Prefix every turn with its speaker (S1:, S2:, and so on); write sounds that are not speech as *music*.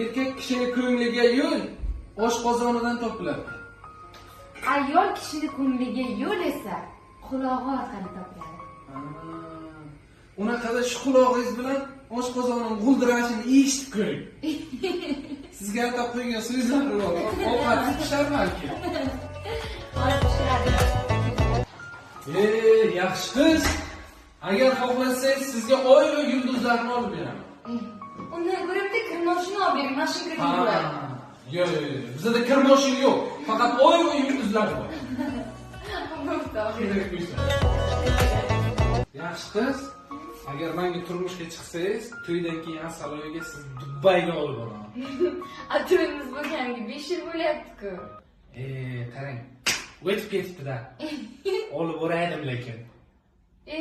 S1: erkak kishini ko'ngliga yo'l oshqozonidan topiladi
S2: Ayol kishini ko'ngliga yo'l esa qulog'i orqali topiladi.
S1: unaqada shu qulog'ingiz bilan oshqozonim g'ildirashini eshitib ko'ring *laughs* sizga atab qo'ygan so'zlari bor ovqat pishar balki
S2: Olib pishiradi. *laughs*
S1: e yaxshi qiz agar xohlasangiz sizga oy va yulduzlarni olib beraman
S2: Undan ko'ra bitta mana shu kirib
S1: ha
S2: bo'ladi.
S1: yo'q yo'q yo'q bizada kirmoshin yo'q faqat oy va yulduzlar bor kerak bo'lsa *laughs* yaxshi qiz agar menga turmushga chiqsangiz to'ydan keyin asaloyga sizni dubayga olib boraman *laughs*
S2: A to'yimiz bo'lganiga 5 yil bo'lyapti-ku.
S1: e qarang o'tib ketibdida *laughs* olib boraydim lekin?
S2: E.